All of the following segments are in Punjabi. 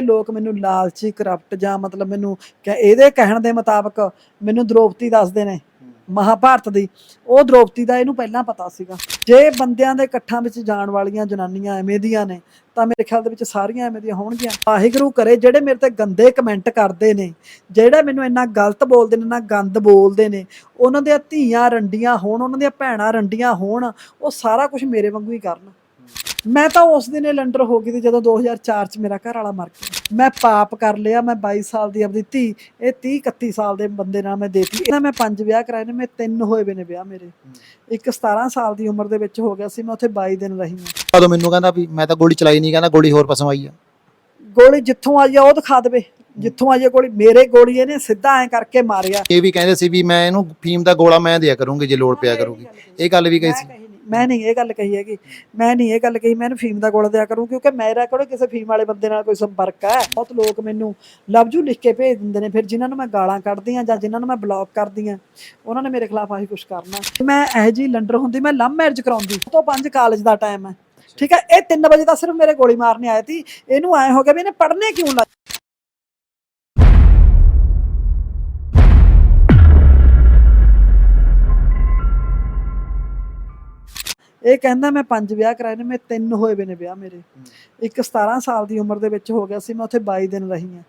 ਲੋਕ ਮੈਨੂੰ ਲਾਲਚੀ ਕਰਪਟ ਜਾਂ ਮਤਲਬ ਮੈਨੂੰ ਕਿ ਇਹਦੇ ਕਹਿਣ ਦੇ ਮੁਤਾਬਕ ਮੈਨੂੰ ਦ੍ਰੋਪਦੀ ਦੱਸਦੇ ਨੇ ਮਹਾਭਾਰਤ ਦੀ। ਉਹ ਦ੍ਰੋਪਦੀ ਦਾ ਇਹਨੂੰ ਪਹਿਲਾਂ ਪਤਾ ਸੀਗਾ। ਜੇ ਬੰਦਿਆਂ ਦੇ ਇਕੱਠਾਂ ਵਿੱਚ ਜਾਣ ਵਾਲੀਆਂ ਜਨਾਨੀਆਂ ਐਵੇਂ ਦੀਆਂ ਨੇ ਤਾਂ ਮੇਰੇ ਖਿਆਲ ਦੇ ਵਿੱਚ ਸਾਰੀਆਂ ਐਵੇਂ ਦੀਆਂ ਹੋਣਗੀਆਂ। ਵਾਹਿਗੁਰੂ ਕਰੇ ਜਿਹੜੇ ਮੇਰੇ ਤੇ ਗੰਦੇ ਕਮੈਂਟ ਕਰਦੇ ਨੇ ਜਿਹੜੇ ਮੈਨੂੰ ਇੰਨਾ ਗਲਤ ਬੋਲਦੇ ਨੇ ਨਾ ਗੰਦ ਬੋਲਦੇ ਨੇ ਉਹਨਾਂ ਦੀਆਂ ਧੀਆਂ ਰੰਡੀਆਂ ਹੋਣ ਉਹਨਾਂ ਦੀਆਂ ਭੈਣਾਂ ਰੰਡੀਆਂ ਹੋਣ ਉਹ ਸਾਰਾ ਕੁਝ ਮੇਰੇ ਵਾਂਗੂ ਹੀ ਕਰਨ। ਮੈਂ ਤਾਂ ਉਸ ਦਿਨ ਇਹ ਲੰਡਰ ਹੋ ਗਈ ਸੀ ਜਦੋਂ 2004 ਚ ਮੇਰਾ ਘਰ ਵਾਲਾ ਮਰ ਗਿਆ। ਮੈਂ ਪਾਪ ਕਰ ਲਿਆ ਮੈਂ 22 ਸਾਲ ਦੀ ਆਪਦੀ ਧੀ ਇਹ 30 31 ਸਾਲ ਦੇ ਬੰਦੇ ਨਾਲ ਮੈਂ ਦੇਤੀ। ਇਹਨਾਂ ਮੈਂ ਪੰਜ ਵਿਆਹ ਕਰਾਏ ਨੇ ਮੈਂ ਤਿੰਨ ਹੋਏ ਵੇ ਨੇ ਵਿਆਹ ਮੇਰੇ। ਇੱਕ 17 ਸਾਲ ਦੀ ਉਮਰ ਦੇ ਵਿੱਚ ਹੋ ਗਿਆ ਸੀ ਮੈਂ ਉੱਥੇ 22 ਦਿਨ ਰਹੀ ਹਾਂ। ਕਦੋਂ ਮੈਨੂੰ ਕਹਿੰਦਾ ਵੀ ਮੈਂ ਤਾਂ ਗੋਲੀ ਚਲਾਈ ਨਹੀਂ ਕਹਿੰਦਾ ਗੋਲੀ ਹੋਰ ਪਾਸੋਂ ਆਈ ਆ। ਗੋਲੀ ਜਿੱਥੋਂ ਆਈ ਆ ਉਹ ਦਿਖਾ ਦੇਵੇ। ਜਿੱਥੋਂ ਆਈ ਆ ਗੋਲੀ ਮੇਰੇ ਗੋਲੀ ਇਹਨੇ ਸਿੱਧਾ ਐ ਕਰਕੇ ਮਾਰਿਆ। ਇਹ ਵੀ ਕਹਿੰਦੇ ਸੀ ਵੀ ਮੈਂ ਇਹਨੂੰ ਫੀਮ ਦਾ ਗੋਲਾ ਮੈਂ ਦਿਆ ਕਰੂੰਗੀ ਜੇ ਲੋੜ ਪਿਆ ਕਰੂਗੀ। ਇਹ ਗੱਲ ਵੀ ਕਹੀ ਸੀ। ਮੈਂ ਨਹੀਂ ਇਹ ਗੱਲ ਕਹੀ ਹੈਗੀ। ਮੈਂ ਨਹੀਂ ਇਹ ਗੱਲ ਕਹੀ, ਮੈਂ ਇਹਨੂੰ ਫੀਮ ਦਾ ਗੋਲਾ ਦਿਆ ਕਰੂੰ, ਕਿਉਂਕਿ ਮੇਰਾ ਕੋਲ ਕਿਸੇ ਫੀਮ ਵਾਲੇ ਬੰਦੇ ਨਾਲ ਕੋਈ ਸੰਪਰਕ ਹੈ। ਬਹੁਤ ਲੋਕ ਮੈਨੂੰ ਲਵਜੂ ਲਿਖ ਕੇ ਭੇਜ ਦਿੰਦੇ ਨੇ, ਫਿਰ ਜਿਨ੍ਹਾਂ ਨੂੰ ਮੈਂ ਗਾਲਾਂ ਕੱਢਦੀ ਆ ਜਾਂ ਜਿਨ੍ਹਾਂ ਨੂੰ ਮੈਂ ਬਲੌਕ ਕਰਦੀ ਆ ਉਹਨਾਂ ਨੇ ਮੇਰੇ ਖਿਲਾਫ ਆਹੀ ਕੁਝ ਕਰਨਾ। ਮੈਂ ਇਹ ਜੀ ਲੰਡਰ ਹੁੰਦੀ, ਮੈਂ ਲਵ ਮੈਰਿਜ ਕਰਾਉਂਦੀ ਤੋਂ ਪੰਜ ਕਾਲਜ ਦਾ ਟਾਈਮ ਹੈ। ਠੀਕ ਹੈ, ਇਹ 3 ਵਜੇ ਤਾਂ ਸਿਰਫ ਮੇਰੇ ਗੋਲੀ ਮਾਰਨੇ ਆਏ ਸੀ। ਇਹਨੂੰ ਐ ਹੋ ਗਿਆ ਵੀ ਇਹਨੇ ਪੜ੍ਹਨੇ ਕਿਉਂ ਲੱਗ ਇਹ ਕਹਿੰਦਾ ਮੈਂ ਪੰਜ ਵਿਆਹ ਕਰਾਏ ਨੇ ਮੈਂ ਤਿੰਨ ਹੋਏ ਵੇ ਨੇ ਵਿਆਹ ਮੇਰੇ। ਇੱਕ 17 ਸਾਲ ਦੀ ਉਮਰ ਦੇ ਵਿੱਚ ਹੋ ਗਿਆ ਸੀ ਮੈਂ ਉੱਥੇ 22 ਦਿਨ ਰਹੀ ਹਾਂ।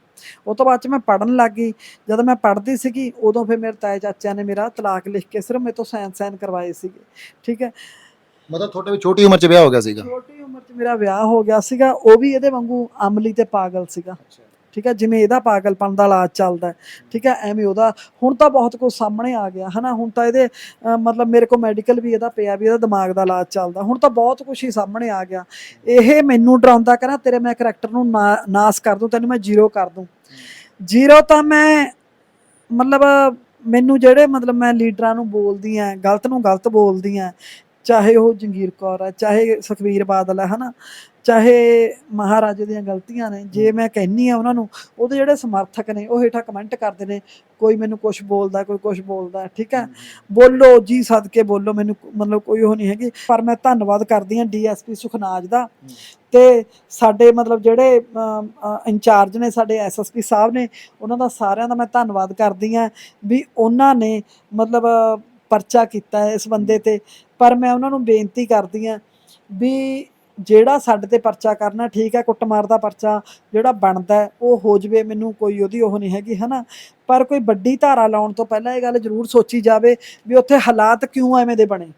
ਉਹ ਤੋਂ ਬਾਅਦ ਚ ਮੈਂ ਪੜਨ ਲੱਗ ਗਈ। ਜਦੋਂ ਮੈਂ ਪੜਦੀ ਸੀਗੀ ਉਦੋਂ ਫਿਰ ਮੇਰੇ ਤਾਏ ਚਾਚਿਆਂ ਨੇ ਮੇਰਾ ਤਲਾਕ ਲਿਖ ਕੇ ਸਿਰਫ ਮੇਰੇ ਤੋਂ ਸਾਈਨ ਸਾਈਨ ਕਰਵਾਏ ਸੀਗੇ। ਠੀਕ ਹੈ? ਮਤਲਬ ਤੁਹਾਡੇ ਵੀ ਛੋਟੀ ਉਮਰ 'ਚ ਵਿਆਹ ਹੋ ਗਿਆ ਸੀਗਾ? ਛੋਟੀ ਉਮਰ 'ਚ ਮੇਰਾ ਵਿਆਹ ਹੋ ਗਿਆ ਸੀਗਾ। ਉਹ ਵੀ ਇਹਦੇ ਵਾਂਗੂ ਅਮਲੀ ਤੇ ਪਾਗਲ ਸੀਗਾ। ਠੀਕ ਹੈ, ਜਿਵੇਂ ਇਹਦਾ ਪਾਗਲਪਨ ਦਾ ਇਲਾਜ ਚੱਲਦਾ ਠੀਕ ਹੈ, ਐਵੇਂ ਉਹਦਾ ਹੁਣ ਤਾਂ ਬਹੁਤ ਕੁਝ ਸਾਹਮਣੇ ਆ ਗਿਆ, ਹਨਾ, ਹੁਣ ਤਾਂ ਇਹਦੇ ਮਤਲਬ ਮੇਰੇ ਕੋਲ ਮੈਡੀਕਲ ਵੀ ਇਹਦਾ ਪਿਆ, ਵੀ ਇਹਦਾ ਦਿਮਾਗ ਦਾ ਇਲਾਜ ਚੱਲਦਾ, ਹੁਣ ਤਾਂ ਬਹੁਤ ਕੁਝ ਹੀ ਸਾਹਮਣੇ ਆ ਗਿਆ। ਇਹ ਮੈਨੂੰ ਡਰਾਉਂਦਾ ਕਰਾਂ ਤੇਰੇ ਮੈਂ ਕਰੈਕਟਰ ਨੂੰ ਨਾ- ਨਾਸ ਕਰ ਦੂੰ, ਤੈਨੂੰ ਮੈਂ ਜ਼ੀਰੋ ਕਰ ਦੂੰ। ਜ਼ੀਰੋ ਤਾਂ ਮੈਂ, ਮਤਲਬ ਮੈਨੂੰ ਜਿਹੜੇ, ਮਤਲਬ ਮੈਂ ਲੀਡਰਾਂ ਨੂੰ ਬੋਲਦੀ ਆ ਗਲਤ ਨੂੰ ਗਲਤ ਬੋਲਦੀ ਆ ਚਾਹੇ ਉਹ ਜੰਗੀਰ ਕੌਰ ਹੈ, ਚਾਹੇ ਸੁਖਵੀਰ ਬਾਦਲ ਹੈ, ਹਨਾ ਚਾਹੇ ਮਹਾਰਾਜੇ ਦੀਆਂ ਗਲਤੀਆਂ ਨੇ ਜੇ ਮੈਂ ਕਹਿੰਨੀ ਆ ਉਹਨਾਂ ਨੂੰ ਉਹਦੇ ਜਿਹੜੇ ਸਮਰਥਕ ਨੇ ਉਹ ਹੇਠਾਂ ਕਮੈਂਟ ਕਰਦੇ ਨੇ ਕੋਈ ਮੈਨੂੰ ਕੁਝ ਬੋਲਦਾ ਕੋਈ ਕੁਝ ਬੋਲਦਾ ਠੀਕ ਹੈ? ਬੋਲੋ ਜੀ ਸਦਕੇ ਬੋਲੋ ਮੈਨੂੰ ਮਤਲਬ ਕੋਈ ਉਹ ਨਹੀਂ ਹੈਗੀ ਪਰ ਮੈਂ ਧੰਨਵਾਦ ਕਰਦੀ ਹਾਂ ਡੀਐਸਪੀ ਸੁਖਨਾਜ ਦਾ ਤੇ ਸਾਡੇ ਮਤਲਬ ਜਿਹੜੇ ਇੰਚਾਰਜ ਨੇ ਸਾਡੇ ਐਸਐਸਪੀ ਸਾਹਿਬ ਨੇ ਉਹਨਾਂ ਦਾ ਸਾਰਿਆਂ ਦਾ ਮੈਂ ਧੰਨਵਾਦ ਕਰਦੀ ਹਾਂ ਵੀ ਉਹਨਾਂ ਨੇ ਮਤਲਬ ਪਰਚਾ ਕੀਤਾ ਇਸ ਬੰਦੇ ਤੇ ਪਰ ਮੈਂ ਉਹਨਾਂ ਨੂੰ ਬੇਨਤੀ ਕਰਦੀ ਹਾਂ ਵੀ ਜਿਹੜਾ ਸਾਡੇ ਤੇ ਪਰਚਾ ਕਰਨਾ ਠੀਕ ਹੈ, ਕੁੱਟਮਾਰ ਦਾ ਪਰਚਾ ਜਿਹੜਾ ਬਣਦਾ ਉਹ ਹੋ ਜਵੇ, ਮੈਨੂੰ ਕੋਈ ਉਹਦੀ ਉਹ ਨਹੀਂ ਹੈਗੀ, ਹਨਾ? ਪਰ ਕੋਈ ਵੱਡੀ ਧਾਰਾ ਲਾਉਣ ਤੋਂ ਪਹਿਲਾਂ ਇਹ ਗੱਲ ਜ਼ਰੂਰ ਸੋਚੀ ਜਾਵੇ ਵੀ ਉੱਥੇ ਹਾਲਾਤ ਕਿਉਂ ਐਵੇਂ ਦੇ ਬਣੇ।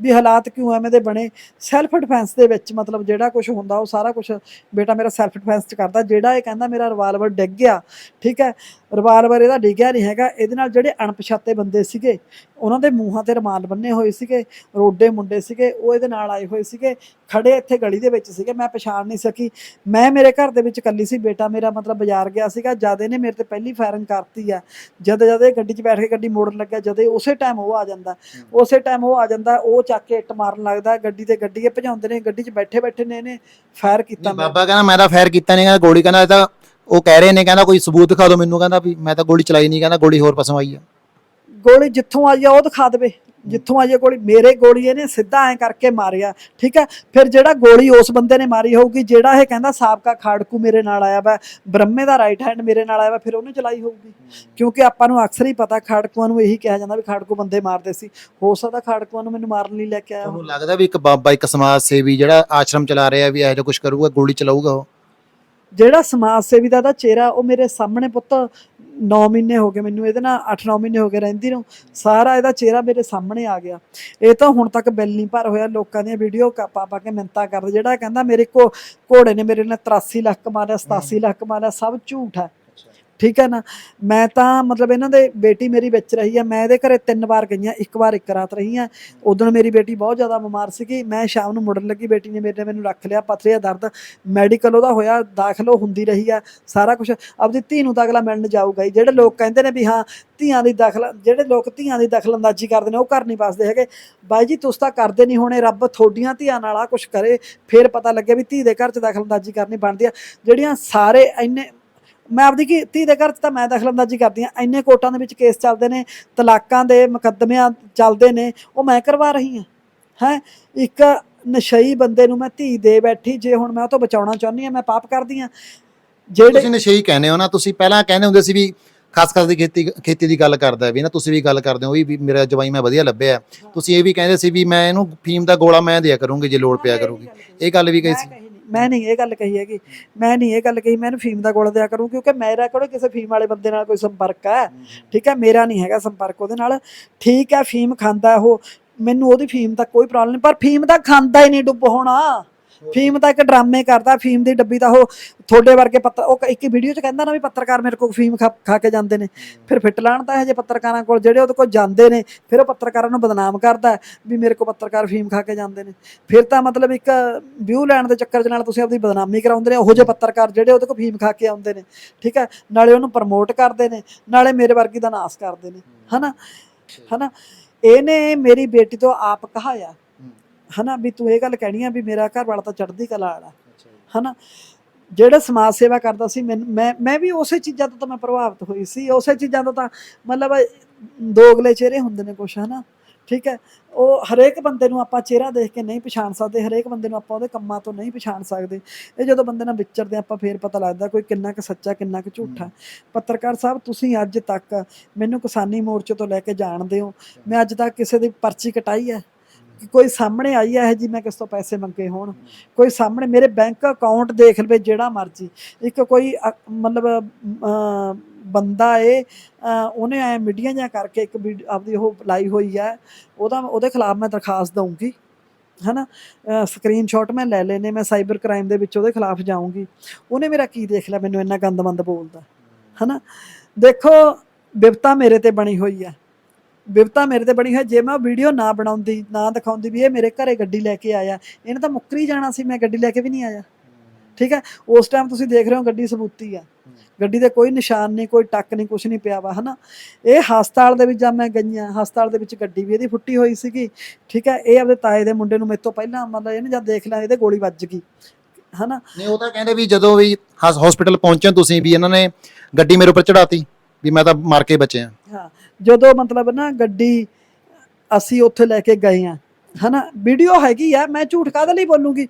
ਵੀ ਹਾਲਾਤ ਕਿਉਂ ਐਵੇਂ ਦੇ ਬਣੇ? ਸੈਲਫ ਡਿਫੈਂਸ ਦੇ ਵਿੱਚ ਮਤਲਬ ਜਿਹੜਾ ਕੁਝ ਹੁੰਦਾ, ਉਹ ਸਾਰਾ ਕੁਝ ਬੇਟਾ ਮੇਰਾ ਸੈਲਫ ਡਿਫੈਂਸ ਚ ਕਰਦਾ, ਜਿਹੜਾ ਇਹ ਕਹਿੰਦਾ ਮੇਰਾ ਰਿਵਾਲਵਰ ਡਿੱਗ ਗਿਆ, ਠੀਕ ਹੈ? ਰਿਵਾਲਵਰ ਇਹਦਾ ਡਿੱਗਿਆ ਨਹੀਂ ਹੈਗਾ, ਇਹਦੇ ਨਾਲ ਜਿਹੜੇ ਅਣਪਛਾਤੇ ਬੰਦੇ ਸੀਗੇ ਉਹਨਾਂ ਦੇ ਮੂੰਹਾਂ ਤੇ ਰੁਮਾਲ ਬੰਨੇ ਹੋਏ ਸੀਗੇ ਰੋਡੇ ਮੁੰਡੇ ਸੀਗੇ ਉਹ ਇਹਦੇ ਨਾਲ ਆਏ ਹੋਏ ਸੀਗੇ ਖੜੇ ਇੱਥੇ ਗਲੀ ਦੇ ਵਿੱਚ ਸੀਗੇ ਮੈਂ ਪਛਾਣ ਨਹੀਂ ਸਕੀ। ਮੈਂ ਮੇਰੇ ਘਰ ਦੇ ਵਿੱਚ ਇਕੱਲੀ ਸੀ ਬੇਟਾ ਮੇਰਾ ਮਤਲਬ ਬਾਜ਼ਾਰ ਗਿਆ ਸੀਗਾ ਜਦ ਇਹਨੇ ਮੇਰੇ ਤੇ ਪਹਿਲੀ ਫਾਇਰਿੰਗ ਕਰਤੀ ਆ ਜਦ ਜਦ ਇਹ ਗੱਡੀ 'ਚ ਬੈਠ ਕੇ ਗੱਡੀ ਮੋੜਨ ਲੱਗਿਆ ਜਦ ਇਹ ਉਸੇ ਟਾਈਮ ਉਹ ਆ ਜਾਂਦਾ। ਉਸੇ ਟਾਈਮ ਉਹ ਆ ਜਾਂਦਾ ਉਹ ਚੱਕ ਕੇ ਇੱਟ ਮਾਰਨ ਲੱਗਦਾ ਗੱਡੀ ਤੇ ਗੱਡੀ ਇਹ ਭਜਾਉਂਦੇ ਨੇ ਗੱਡੀ 'ਚ ਬੈਠੇ ਬੈਠੇ ਨੇ ਇਹਨੇ ਫਾਇਰ ਕੀਤਾ ਬਾਬਾ ਕਹਿੰਦਾ ਮੈਂ ਤਾਂ ਫਾਇਰ ਕੀਤਾ ਨਹੀਂ ਕਹਿੰਦਾ ਗੋਲੀ ਕਹਿੰਦਾ ਇਹ ਤਾਂ ਉਹ ਕਹਿ ਰਹੇ ਨੇ ਕਹਿੰਦਾ ਕੋਈ ਸਬੂਤ ਦਿਖਾ ਦਿਓ ਮੈਨੂੰ ਕਹਿੰਦਾ ਵੀ ਮੈਂ ਤਾਂ ਗੋਲੀ ਚਲਾਈ ਨਹੀਂ ਕਹਿੰਦਾ ਗੋਲੀ ਹੋਰ ਪਾਸੋਂ ਆਈ ਆ। ਗੋਲੀ ਜਿੱਥੋਂ ਆਈ ਆ ਉਹ ਦਿਖਾ ਦੇਵੇ। ਜਿੱਥੋਂ ਆਈ ਆ ਗੋਲੀ ਮੇਰੇ ਗੋਲੀ ਇਹਨੇ ਸਿੱਧਾ ਐ ਕਰਕੇ ਮਾਰਿਆ ਠੀਕ ਹੈ ਫਿਰ ਜਿਹੜਾ ਗੋਲੀ ਉਸ ਬੰਦੇ ਨੇ ਮਾਰੀ ਹੋਊਗੀ ਜਿਹੜਾ ਇਹ ਕਹਿੰਦਾ ਸਾਬਕਾ ਖਾੜਕੂ ਮੇਰੇ ਨਾਲ ਆਇਆ ਵਾ ਬ੍ਰਹਮੇ ਦਾ ਰਾਈਟ ਹੈਂਡ ਮੇਰੇ ਨਾਲ ਆਇਆ ਵਾ ਫਿਰ ਉਹਨੇ ਚਲਾਈ ਹੋਊਗੀ। ਕਿਉਂਕਿ ਆਪਾਂ ਨੂੰ ਅਕਸਰ ਹੀ ਪਤਾ ਖਾੜਕੂਆਂ ਨੂੰ ਇਹੀ ਕਿਹਾ ਜਾਂਦਾ ਵੀ ਖਾੜਕੂ ਬੰਦੇ ਮਾਰਦੇ ਸੀ। ਹੋ ਸਕਦਾ ਖਾੜਕੂਆਂ ਨੂੰ ਮੈਨੂੰ ਮਾਰਨ ਲਈ ਲੈ ਕੇ ਆਇਆ ਤੁਹਾਨੂੰ। ਲੱਗਦਾ ਵੀ ਇੱਕ ਬਾਬਾ ਇੱਕ ਸਮਾਜ ਸੇਵੀ ਜਿਹੜਾ ਆਸ਼ਰਮ ਚਲਾ ਰਿਹਾ ਵੀ ਇਹੋ ਜਿਹਾ ਕੁਝ ਕਰੂਗਾ ਗੋਲੀ ਚਲਾਊਗਾ ਉਹ? ਜਿਹੜਾ ਸਮਾਜ ਸੇਵੀ ਦਾ ਦਾ ਚਿਹਰਾ ਉਹ ਮੇਰੇ ਸਾਹਮਣੇ ਪੁੱਤ 9 ਮਹੀਨੇ ਹੋ ਗਏ ਮੈਨੂੰ ਇਹਦੇ ਨਾਲ 8-9 ਮਹੀਨੇ ਹੋ ਗਏ ਰਹਿੰਦੀ ਨੂੰ ਸਾਰਾ ਇਹਦਾ ਚਿਹਰਾ ਮੇਰੇ ਸਾਹਮਣੇ ਆ ਗਿਆ। ਇਹ ਤਾਂ ਹੁਣ ਤੱਕ ਬਿੱਲ ਨਹੀਂ ਭਰ ਹੋਇਆ ਲੋਕਾਂ ਦੀਆਂ ਵੀਡੀਓ ਪਾ ਪਾ ਕੇ ਮਿੰਤਾ ਕਰਦੇ ਜਿਹੜਾ ਕਹਿੰਦਾ ਮੇਰੇ ਕੋ ਘੋੜੇ ਨੇ ਮੇਰੇ ਨਾਲ 83 ਲੱਖ ਮਾਰਿਆ 87 ਲੱਖ ਮਾਰਿਆ ਸਭ ਝੂਠ ਹੈ। ਠੀਕ ਹੈ ਨਾ? ਮੈਂ ਤਾਂ ਮਤਲਬ ਇਹਨਾਂ ਦੇ ਬੇਟੀ ਮੇਰੀ ਵਿੱਚ ਰਹੀ ਆ ਮੈਂ ਇਹਦੇ ਘਰੇ ਤਿੰਨ ਵਾਰ ਗਈ ਗਈਆਂ ਇੱਕ ਵਾਰ ਇੱਕ ਰਾਤ ਰਹੀ ਆ ਉਦੋਂ ਮੇਰੀ ਬੇਟੀ ਬਹੁਤ ਜ਼ਿਆਦਾ ਬਿਮਾਰ ਸੀਗੀ, ਮੈਂ ਸ਼ਾਮ ਨੂੰ ਮੁੜਨ ਲੱਗੀ, ਬੇਟੀ ਨੇ ਮੇਰੇ ਨੇ ਮੈਨੂੰ ਰੱਖ ਲਿਆ ਪਥਰੀਆ ਦਰਦ, ਮੈਡੀਕਲ ਉਹਦਾ ਹੋਇਆ, ਦਾਖਲ ਉਹ ਹੁੰਦੀ ਰਹੀ ਆ ਸਾਰਾ ਕੁਝ ਆਪਦੀ ਧੀ ਨੂੰ ਤਾਂ ਅਗਲਾ ਮਿਲਣ ਜਾਊਗਾ ਹੀ। ਜਿਹੜੇ ਲੋਕ ਕਹਿੰਦੇ ਨੇ ਵੀ ਹਾਂ, ਧੀਆਂ ਦੀ ਦਖਲ, ਜਿਹੜੇ ਲੋਕ ਧੀਆਂ ਦੀ ਦਖਲ ਅੰਦਾਜ਼ੀ ਕਰਦੇ ਨੇ, ਉਹ ਘਰ ਨਹੀਂ ਵਸਦੇ ਹੈਗੇ। ਬਾਈ ਜੀ, ਤੁਸੀਂ ਤਾਂ ਕਰਦੇ ਨਹੀਂ ਹੋਣੇ, ਰੱਬ ਥੋਡੀਆਂ ਧੀਆਂ ਨਾਲ ਆ ਕੁਝ ਕਰੇ, ਫਿਰ ਪਤਾ ਲੱਗੇ ਵੀ ਧੀ ਦੇ ਘਰ 'ਚ ਦਖਲ ਅੰਦਾਜ਼ੀ ਕਰਨੀ ਬਣਦੀ ਆ। ਜਿਹੜੀਆਂ ਸਾਰੇ ਇੰਨੇ ਮੈਂ ਆਪਦੀ ਕੀ ਧੀ ਦੇ ਘਰ 'ਚ ਤਾਂ ਮੈਂ ਦਖਲਅੰਦਾਜ਼ੀ ਕਰਦੀ ਆ ਇੰਨੇ ਕੋਰਟਾਂ ਦੇ ਵਿੱਚ ਕੇਸ ਚੱਲਦੇ ਨੇ ਤਲਾਕਾਂ ਦੇ ਮੁਕੱਦਮਿਆਂ ਚੱਲਦੇ ਨੇ ਉਹ ਮੈਂ ਕਰਵਾ ਰਹੀ ਹਾਂ। ਹੈ ਇੱਕ ਨਸ਼ਈ ਬੰਦੇ ਨੂੰ ਮੈਂ ਧੀ ਦੇ ਬੈਠੀ ਜੇ ਹੁਣ ਮੈਂ ਉਹ ਤੋਂ ਬਚਾਉਣਾ ਚਾਹੁੰਦੀ ਆ ਮੈਂ ਪਾਪ ਕਰਦੀ ਆ ਜਿਹੜੇ ਤੁਸੀਂ ਨਸ਼ੇਈ ਕਹਿੰਦੇ ਹੋ ਨਾ ਤੁਸੀਂ ਪਹਿਲਾਂ ਕਹਿੰਦੇ ਹੁੰਦੇ ਸੀ ਵੀ ਖਾਸ ਦੀ ਖੇਤੀ ਖੇਤੀ ਦੀ ਗੱਲ ਕਰਦਾ ਵੀ ਨਾ ਤੁਸੀਂ ਵੀ ਗੱਲ ਕਰਦੇ ਹੋ ਵੀ ਮੇਰਾ ਜਵਾਈ ਮੈਂ ਵਧੀਆ ਲੱਭਿਆ। ਤੁਸੀਂ ਇਹ ਵੀ ਕਹਿੰਦੇ ਸੀ ਵੀ ਮੈਂ ਇਹਨੂੰ ਫੀਮ ਦਾ ਗੋਲਾ ਮੈਂ ਦਿਆ ਕਰੂੰਗੀ ਜੇ ਲੋੜ ਪਿਆ ਕਰੂਗੀ। ਇਹ ਗੱਲ ਵੀ ਕਹੀ ਸੀ। ਮੈਂ ਨਹੀਂ ਨਹੀਂ ਇਹ ਗੱਲ ਕਹੀ ਹੈਗੀ। ਮੈਂ ਨਹੀਂ ਇਹ ਗੱਲ ਕਹੀ, ਮੈਂ ਇਹਨੂੰ ਫੀਮ ਦਾ ਗੋਲਾ ਦਿਆ ਕਰੂੰ, ਕਿਉਂਕਿ ਮੇਰਾ ਕੋਲ ਕਿਸੇ ਫੀਮ ਵਾਲੇ ਬੰਦੇ ਨਾਲ ਕੋਈ ਸੰਪਰਕ ਹੈ। ਠੀਕ ਹੈ, ਮੇਰਾ ਨਹੀਂ ਹੈਗਾ ਸੰਪਰਕ ਉਹਦੇ ਨਾਲ। ਠੀਕ ਹੈ, ਫੀਮ ਖਾਂਦਾ ਉਹ, ਮੈਨੂੰ ਉਹਦੀ ਫੀਮ ਦਾ ਕੋਈ ਪ੍ਰੋਬਲਮ ਨਹੀਂ, ਪਰ ਫੀਮ ਦਾ ਖਾਂਦਾ ਹੀ ਨਹੀਂ ਡੁੱਬ ਹੋਣਾ। ਫੀਮ ਤਾਂ ਇੱਕ ਡਰਾਮੇ ਕਰਦਾ ਫੀਮ ਦੀ ਡੱਬੀ ਤਾਂ ਉਹ ਤੁਹਾਡੇ ਵਰਗੇ ਪੱਤਰ ਉਹ ਇੱਕ ਵੀਡੀਓ 'ਚ ਕਹਿੰਦਾ ਨਾ ਵੀ ਪੱਤਰਕਾਰ ਮੇਰੇ ਕੋਲ ਫੀਮ ਖਾ ਕੇ ਜਾਂਦੇ ਨੇ। ਫਿਰ ਫਿੱਟ ਲਾਣ ਤਾਂ ਇਹ ਜੇ ਪੱਤਰਕਾਰਾਂ ਕੋਲ ਜਿਹੜੇ ਉਹਦੇ ਕੋਲ ਜਾਂਦੇ ਨੇ ਫਿਰ ਉਹ ਪੱਤਰਕਾਰਾਂ ਨੂੰ ਬਦਨਾਮ ਕਰਦਾ ਵੀ ਮੇਰੇ ਕੋਲ ਪੱਤਰਕਾਰ ਫੀਮ ਖਾ ਕੇ ਜਾਂਦੇ ਨੇ। ਫਿਰ ਤਾਂ ਮਤਲਬ ਇੱਕ ਵਿਊ ਲੈਣ ਦੇ ਚੱਕਰ 'ਚ ਨਾਲ ਤੁਸੀਂ ਆਪਦੀ ਬਦਨਾਮੀ ਕਰਾਉਂਦੇ ਨੇ ਉਹੋ ਜਿਹੇ ਪੱਤਰਕਾਰ ਜਿਹੜੇ ਉਹਦੇ ਕੋਲ ਫੀਮ ਖਾ ਕੇ ਆਉਂਦੇ ਨੇ। ਠੀਕ ਹੈ? ਨਾਲੇ ਉਹਨੂੰ ਪ੍ਰਮੋਟ ਕਰਦੇ ਨੇ ਨਾਲੇ ਮੇਰੇ ਵਰਗੀ ਦਾ ਨਾਸ ਕਰਦੇ ਨੇ। ਹਨਾ? ਹਨਾ? ਇਹਨੇ ਮੇਰੀ ਬੇਟੀ ਤੋਂ ਆਪ ਕਹਾਇਆ ਹਨਾ ਵੀ ਤੂੰ ਇਹ ਗੱਲ ਕਹਿਣੀ ਆ ਵੀ ਮੇਰਾ ਘਰ ਵਾਲਾ ਤਾਂ ਚੜ੍ਹਦੀ ਕਲਾ ਵਾਲਾ। ਹਨਾ ਜਿਹੜਾ ਸਮਾਜ ਸੇਵਾ ਕਰਦਾ ਸੀ ਮੈਂ ਮੈਂ ਵੀ ਉਸੇ ਚੀਜ਼ਾਂ ਤੋਂ ਤਾਂ ਮੈਂ ਪ੍ਰਭਾਵਿਤ ਹੋਈ ਸੀ। ਉਸੇ ਚੀਜ਼ਾਂ ਤੋਂ ਤਾਂ ਮਤਲਬ ਦੋਗਲੇ ਚਿਹਰੇ ਹੁੰਦੇ ਨੇ ਕੁਛ ਹਨਾ। ਠੀਕ ਹੈ ਉਹ ਹਰੇਕ ਬੰਦੇ ਨੂੰ ਆਪਾਂ ਚਿਹਰਾ ਦੇਖ ਕੇ ਨਹੀਂ ਪਛਾਣ ਸਕਦੇ ਹਰੇਕ ਬੰਦੇ ਨੂੰ ਆਪਾਂ ਉਹਦੇ ਕੰਮਾਂ ਤੋਂ ਨਹੀਂ ਪਛਾਣ ਸਕਦੇ। ਇਹ ਜਦੋਂ ਬੰਦੇ ਨਾਲ ਵਿਚਰਦੇ ਆਪਾਂ ਫੇਰ ਪਤਾ ਲੱਗਦਾ ਕੋਈ ਕਿੰਨਾ ਕੁ ਸੱਚਾ ਕਿੰਨਾ ਕੁ ਝੂਠਾ। ਪੱਤਰਕਾਰ ਸਾਹਿਬ ਤੁਸੀਂ ਅੱਜ ਤੱਕ ਮੈਨੂੰ ਕਿਸਾਨੀ ਮੋਰਚੇ ਤੋਂ ਲੈ ਕੇ ਜਾਣਦੇ ਹੋ। ਮੈਂ ਅੱਜ ਤੱਕ ਕਿਸੇ ਦੀ ਪਰਚੀ ਕਟਾਈ ਹੈ? ਕੋਈ ਸਾਹਮਣੇ ਆਈ ਹੈ ਜੀ ਮੈਂ ਕਿਸ ਤੋਂ ਪੈਸੇ ਮੰਗੇ ਹੋਣ? ਕੋਈ ਸਾਹਮਣੇ ਮੇਰੇ ਬੈਂਕ ਅਕਾਊਂਟ ਦੇਖ ਲਵੇ ਜਿਹੜਾ ਮਰਜ਼ੀ। ਇੱਕ ਕੋਈ ਅ- ਮਤਲਬ ਅਮ, ਬੰਦਾ ਏ ਅ, ਉਹਨੇ ਐ ਮੀਡੀਆ ਜਾਂ ਕਰਕੇ ਇੱਕ ਵੀਡ- ਆਪਦੀ ਉਹ ਲਾਈ ਹੋਈ ਹੈ ਉਹਦਾ ਉਹਦੇ ਖਿਲਾਫ ਮੈਂ ਦਰਖਾਸਤ ਦਊਂਗੀ ਹਨਾ? ਸਕਰੀਨਸ਼ਾਟ ਮੈਂ ਲੈ ਲੈਨੇ ਮੈਂ ਸਾਈਬਰ ਕ੍ਰਾਈਮ ਦੇ ਵਿੱਚ ਉਹਦੇ ਖਿਲਾਫ ਜਾਊਂਗੀ। ਉਹਨੇ ਮੇਰਾ ਕੀ ਦੇਖ ਲਿਆ ਮੈਨੂੰ ਇੰਨਾ ਗੰਦਮੰਦ ਬੋਲਦਾ ਹਨਾ? ਦੇਖੋ ਬਿਪਤਾ ਮੇਰੇ ਤੇ ਬਣੀ ਹੋਈ ਹੈ ਬਿਪਤਾ ਮੇਰੇ ਤੇ ਬਣੀ ਹੈ। ਜੇ ਮੈਂ ਵੀਡੀਓ ਨਾ ਬਣਾਉਂਦੀ, ਨਾ ਦਿਖਾਉਂਦੀ ਵੀ ਇਹ ਮੇਰੇ ਘਰੇ ਗੱਡੀ ਲੈ ਕੇ ਆਇਆ, ਇਹਨੇ ਤਾਂ ਮੁੱਕਰੀ ਜਾਣਾ ਸੀ, ਮੈਂ ਗੱਡੀ ਲੈ ਕੇ ਵੀ ਨਹੀਂ ਆਇਆ। ਠੀਕ ਹੈ? ਉਸ ਟਾਈਮ ਤੁਸੀਂ ਦੇਖ ਰਹੇ ਹੋ ਗੱਡੀ ਸਬੂਤੀ ਆ। ਗੱਡੀ ਤੇ ਕੋਈ ਨਿਸ਼ਾਨ ਨਹੀਂ, ਕੋਈ ਟੱਕ ਨਹੀਂ ਕੁਝ ਨਹੀਂ ਪਿਆ ਵਾ, ਹਨਾ? ਇਹ ਹਸਪਤਾਲ ਦੇ ਵਿੱਚ ਜਦ ਮੈਂ ਗਈਆਂ ਹਸਪਤਾਲ ਦੇ ਵਿੱਚ ਗੱਡੀ ਵੀ ਇਹਦੀ ਫੁੱਟੀ ਹੋਈ ਸੀਗੀ। ਠੀਕ ਹੈ? ਇਹ ਆਪਣੇ ਤਾਏ ਦੇ ਮੁੰਡੇ ਨੂੰ ਮੇਰੇ ਤੋਂ ਪਹਿਲਾਂ ਮਤਲਬ ਇਹਨੇ ਜਦ ਦੇਖ ਲਿਆ, ਇਹਦੇ ਗੋਲੀ ਵੱਜ ਗਈ। ਹਨਾ? ਨਹੀਂ, ਉਹ ਤਾਂ ਕਹਿੰਦੇ ਵੀ ਜਦੋਂ ਵੀ ਹਸਪੀਟਲ ਪਹੁੰਚੇ ਤੁਸੀਂ ਵੀ ਇਹਨਾਂ ਨੇ ਗੱਡੀ ਮੇਰੇ ਉੱਪਰ ਚੜਾਤੀ ਵੀ ਮੈਂ ਤਾਂ ਮਾਰ ਕੇ ਬਚਿਆ। ਹਾਂ ਜਦੋਂ ਮਤਲਬ ਨਾ ਗੱਡੀ ਅਸੀਂ ਉੱਥੇ ਲੈ ਕੇ ਗਏ ਆ ਹਨਾ ਵੀਡੀਓ ਹੈਗੀ ਆ ਮੈਂ ਝੂਠ ਕਾਹਦੇ ਲਈ ਬੋਲੂੰਗੀ?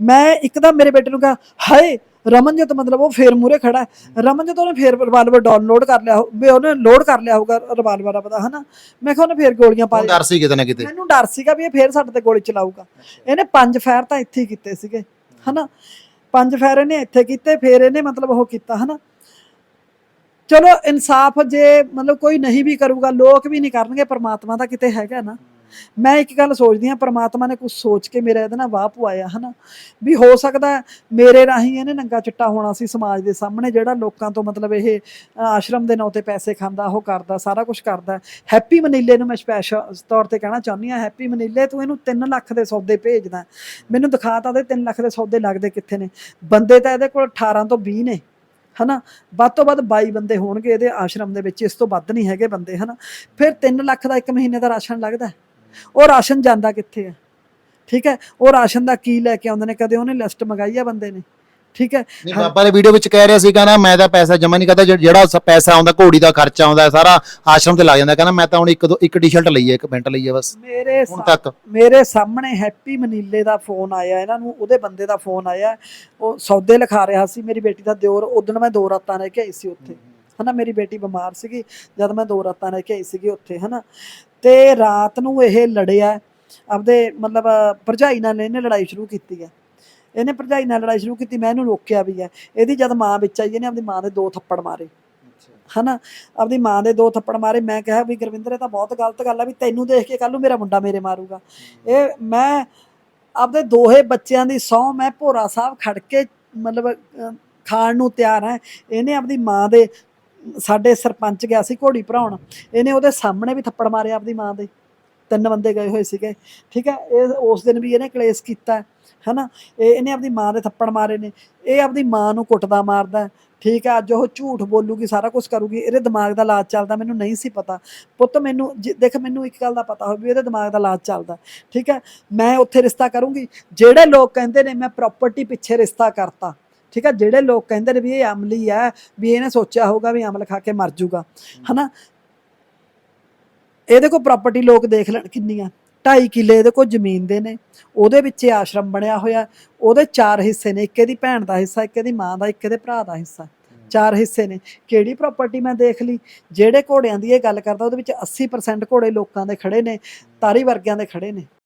ਮੈਂ ਇੱਕਦਮ ਮੇਰੇ ਬੇਟੇ ਨੂੰ ਕਿਹਾ ਹਾਏ ਰਮਨਜੋਤ ਮਤਲਬ ਉਹ ਫੇਰ ਮੂਰੇ ਖੜਾ ਰਮਨਜੋਤ ਉਹਨੇ ਫੇਰ ਰਿਵਾਲਵਰ ਡਾਊਨਲੋਡ ਕਰ ਲਿਆ ਵੀ ਉਹਨੇ ਲੋਡ ਕਰ ਲਿਆ ਹੋਊਗਾ ਰਿਵਾਲਵਰ ਦਾ ਪਤਾ ਹਨਾ। ਮੈਂ ਕਿਹਾ ਉਹਨੇ ਫੇਰ ਗੋਲੀਆਂ ਪਾ ਡਰ ਸੀ ਕਿਤੇ ਨਾ ਕਿਤੇ। ਮੈਨੂੰ ਡਰ ਸੀਗਾ ਵੀ ਇਹ ਫੇਰ ਸਾਡੇ ਤੇ ਗੋਲੀ ਚਲਾਊਗਾ। ਇਹਨੇ ਪੰਜ ਫਾਇਰ ਤਾਂ ਇੱਥੇ ਕੀਤੇ ਸੀਗੇ ਹਨਾ। ਪੰਜ ਫਾਇਰ ਇਹਨੇ ਇੱਥੇ ਕੀਤੇ ਫੇਰ ਇਹਨੇ ਮਤਲਬ ਉਹ ਕੀਤਾ ਹਨਾ। ਚਲੋ ਇਨਸਾਫ ਜੇ ਮਤਲਬ ਕੋਈ ਨਹੀਂ ਵੀ ਕਰੂਗਾ, ਲੋਕ ਵੀ ਨਹੀਂ ਕਰਨਗੇ, ਪਰਮਾਤਮਾ ਦਾ ਕਿਤੇ ਹੈਗਾ ਨਾ। ਮੈਂ ਇੱਕ ਗੱਲ ਸੋਚਦੀ ਹਾਂ, ਪਰਮਾਤਮਾ ਨੇ ਕੁਝ ਸੋਚ ਕੇ ਮੇਰਾ ਇਹਦੇ ਨਾਲ ਵਾਹ ਪਵਾਇਆ, ਹਨਾ। ਵੀ ਹੋ ਸਕਦਾ ਮੇਰੇ ਰਾਹੀਂ ਇਹਨੇ ਨੰਗਾ ਚਿੱਟਾ ਹੋਣਾ ਸੀ ਸਮਾਜ ਦੇ ਸਾਹਮਣੇ, ਜਿਹੜਾ ਲੋਕਾਂ ਤੋਂ ਮਤਲਬ ਇਹ ਆਸ਼ਰਮ ਦੇ ਨਾਂ ਤੇ ਪੈਸੇ ਖਾਂਦਾ, ਉਹ ਕਰਦਾ, ਸਾਰਾ ਕੁਝ ਕਰਦਾ। ਹੈਪੀ ਮਨੀਲੇ ਨੂੰ ਮੈਂ ਸਪੈਸ਼ਲ ਤੌਰ ਤੇ ਕਹਿਣਾ ਚਾਹੁੰਦੀ ਹਾਂ, ਹੈਪੀ ਮਨੀਲੇ, ਤੂੰ ਇਹਨੂੰ 3 ਲੱਖ ਦੇ ਸੌਦੇ ਭੇਜਦਾ। ਮੈਨੂੰ ਦਿਖਾ ਤਾਂ ਦੇ 3 ਲੱਖ ਦੇ ਸੌਦੇ ਲੱਗਦੇ ਕਿੱਥੇ ਨੇ। ਬੰਦੇ ਤਾਂ ਇਹਦੇ ਕੋਲ 18 ਤੋਂ 20 ਨੇ। ਹਨਾ? ਵੱਧ ਤੋਂ ਵੱਧ 22 ਬੰਦੇ ਹੋਣਗੇ ਇਹਦੇ ਆਸ਼ਰਮ ਦੇ ਵਿੱਚ, ਇਸ ਤੋਂ ਵੱਧ ਨਹੀਂ ਹੈਗੇ ਬੰਦੇ, ਹਨਾ? ਫਿਰ 3 ਲੱਖ ਦਾ ਇੱਕ ਮਹੀਨੇ ਦਾ ਰਾਸ਼ਨ ਲੱਗਦਾ ਉਹ ਰਾਸ਼ਨ ਜਾਂਦਾ ਕਿੱਥੇ ਹੈ? ਠੀਕ ਹੈ? ਉਹ ਰਾਸ਼ਨ ਦਾ ਕੀ ਲੈ ਕੇ ਆਉਂਦੇ ਨੇ? ਕਦੇ ਉਹਨੇ ਲਿਸਟ ਮੰਗਾਈ ਆ ਬੰਦੇ ਨੇ। ਠੀਕ ਹੈ? ਨਹੀਂ ਬਾਬਾ ਦੇ ਵੀਡੀਓ ਵਿੱਚ ਕਹਿ ਰਿਹਾ ਸੀ ਕਹਿੰਦਾ ਮੈਂ ਤਾਂ ਪੈਸਾ ਜਮਾ ਨਹੀਂ ਕਰਦਾ ਜਿਹੜਾ ਸ- ਪੈਸਾ ਆਉਂਦਾ ਘੋੜੀ ਦਾ ਖਰਚਾ ਆਉਂਦਾ ਸਾਰਾ ਆਸ਼ਰਮ ਤੇ ਲੱਗ ਜਾਂਦਾ। ਕਹਿੰਦਾ ਮੈਂ ਤਾਂ ਹੁਣ ਇੱਕ ਦੋ ਇੱਕ ਟੀ-ਸ਼ਰਟ ਲਈ ਹੈ ਇੱਕ ਪੈਂਟ ਲਈ ਹੈ ਬਸ। ਮੇਰੇ ਹੁਣ ਸਾ- ਤੱਕ। ਮੇਰੇ ਸਾਹਮਣੇ ਹੈਪੀ ਮਨੀਲੇ ਦਾ ਫੋਨ ਆਇਆ ਇਹਨਾਂ ਨੂੰ ਉਹਦੇ ਬੰਦੇ ਦਾ ਫੋਨ ਆਇਆ। ਉਹ ਸੌਦੇ ਲਿਖਾ ਰਿਹਾ ਸੀ ਮੇਰੀ ਬੇਟੀ ਦਾ ਦਿਓਰ ਉਦੋਂ ਮੈਂ ਦੋ ਰਾਤਾਂ ਰਹਿ ਕੇ ਆਈ ਸੀ ਉੱਥੇ। ਹਨਾ ਮੇਰੀ ਬੇਟੀ ਬਿਮਾਰ ਸੀਗੀ ਜਦ ਮੈਂ ਦੋ ਰਾਤਾਂ ਰਹਿ ਕੇ ਆਈ ਸੀਗੀ ਉੱਥੇ ਹਨਾ। ਤੇ ਰਾਤ ਨੂੰ ਇਹ ਲੜਿਆ ਆਪਦੇ ਮਤਲਬ ਭਰਜਾਈ ਨਾਲ ਇਹਨੇ ਲੜਾਈ ਸ਼ੁਰੂ ਕੀਤੀ ਹੈ। ਇਹਨੇ ਭਰਜਾਈ ਨਾਲ ਲੜਾਈ ਸ਼ੁਰੂ ਕੀਤੀ ਮੈਂ ਇਹਨੂੰ ਰੋਕਿਆ ਵੀ ਹੈ। ਇਹਦੀ ਜਦ ਮਾਂ ਵਿੱਚ ਆਈ ਇਹਨੇ ਆਪਦੀ ਮਾਂ ਦੇ ਦੋ ਥੱਪੜ ਮਾਰੇ। ਹਨਾ? ਆਪਦੀ ਮਾਂ ਦੇ ਦੋ ਥੱਪੜ ਮਾਰੇ। ਮੈਂ ਕਿਹਾ ਵੀ ਗੁਰਵਿੰਦਰ ਇਹ ਤਾਂ ਬਹੁਤ ਗਲਤ ਗੱਲ ਆ ਵੀ ਤੈਨੂੰ ਦੇਖ ਕੇ ਕੱਲ ਨੂੰ ਮੇਰਾ ਮੁੰਡਾ ਮੇਰੇ ਮਾਰੂਗਾ। ਇਹ ਮੈਂ ਆਪਦੇ ਦੋਹੇ ਬੱਚਿਆਂ ਦੀ ਸਹੁੰ ਮੈਂ ਭੋਰਾ ਸਾਹਿਬ ਖੜ ਕੇ ਮਤਲਬ ਖਾਣ ਨੂੰ ਤਿਆਰ ਹੈ। ਇਹਨੇ ਆਪਦੀ ਮਾਂ ਦੇ ਸਾਡੇ ਸਰਪੰਚ ਗਿਆ ਸੀ ਘੋੜੀ ਭਰਾਉਣ। ਇਹਨੇ ਉਹਦੇ ਸਾਹਮਣੇ ਵੀ ਥੱਪੜ ਮਾਰਿਆ ਆਪਦੀ ਮਾਂ ਦੇ। ਤਿੰਨ ਬੰਦੇ ਗਏ ਹੋਏ ਸੀਗੇ, ਠੀਕ ਹੈ, ਇਹ ਉਸ ਦਿਨ ਵੀ ਇਹਨੇ ਕਲੇਸ਼ ਕੀਤਾ, ਹਨਾ, ਇਹ ਇਹਨੇ ਆਪਣੀ ਮਾਂ ਦੇ ਥੱਪੜ ਮਾਰੇ ਨੇ, ਇਹ ਆਪਦੀ ਮਾਂ ਨੂੰ ਕੁੱਟਦਾ ਮਾਰਦਾ, ਠੀਕ ਹੈ, ਅੱਜ ਉਹ ਝੂਠ ਬੋਲੂਗੀ, ਸਾਰਾ ਕੁਝ ਕਰੂਗੀ, ਇਹਦੇ ਦਿਮਾਗ ਦਾ ਇਲਾਜ ਚੱਲਦਾ, ਮੈਨੂੰ ਨਹੀਂ ਸੀ ਪਤਾ, ਪੁੱਤ ਮੈਨੂੰ, ਜੇ- ਦੇਖ, ਮੈਨੂੰ ਇੱਕ ਗੱਲ ਦਾ ਪਤਾ ਹੋਵੇ ਵੀ ਇਹਦੇ ਦਿਮਾਗ ਦਾ ਇਲਾਜ ਚੱਲਦਾ, ਠੀਕ ਹੈ, ਮੈਂ ਉੱਥੇ ਰਿਸ਼ਤਾ ਕਰੂੰਗੀ, ਜਿਹੜੇ ਲੋਕ ਕਹਿੰਦੇ ਨੇ ਮੈਂ ਪ੍ਰਾਪਰਟੀ ਪਿੱਛੇ ਰਿਸ਼ਤਾ ਕਰਤਾ, ਠੀਕ ਹੈ, ਜਿਹੜੇ ਲੋਕ ਕਹਿੰਦੇ ਨੇ ਵੀ ਇਹ ਅਮਲੀ ਹੈ, ਵੀ ਇਹਨੇ ਸੋਚਿਆ ਹੋਊਗਾ ਵੀ ਅਮਲ ਖਾ ਕੇ ਮਰ ਜਾਊਗਾ ਹਨਾ ਇਹਦੇ ਕੋਲ ਪ੍ਰਾਪਰਟੀ ਲੋਕ ਦੇਖ ਲੈਣ ਕਿੰਨੀਆਂ। 2.5 ਕਿੱਲੇ ਇਹਦੇ ਕੋਲ ਜ਼ਮੀਨ ਦੇ ਨੇ। ਉਹਦੇ ਵਿੱਚ ਇਹ ਆਸ਼ਰਮ ਬਣਿਆ ਹੋਇਆ। ਉਹਦੇ ਚਾਰ ਹਿੱਸੇ ਨੇ। ਇੱਕ ਇਹਦੀ ਭੈਣ ਦਾ ਹਿੱਸਾ, ਇੱਕ ਇਹਦੀ ਮਾਂ ਦਾ, ਇੱਕ ਇਹਦੇ ਭਰਾ ਦਾ ਹਿੱਸਾ। ਚਾਰ ਹਿੱਸੇ ਨੇ। ਕਿਹੜੀ ਪ੍ਰਾਪਰਟੀ ਮੈਂ ਦੇਖ ਲਈ? ਜਿਹੜੇ ਘੋੜਿਆਂ ਦੀ ਇਹ ਗੱਲ ਕਰਦਾ, ਉਹਦੇ ਵਿੱਚ 80% ਘੋੜੇ ਲੋਕਾਂ ਦੇ ਖੜੇ ਨੇ, ਤਾਰੀ ਵਰਗਿਆਂ ਦੇ ਖੜੇ ਨੇ।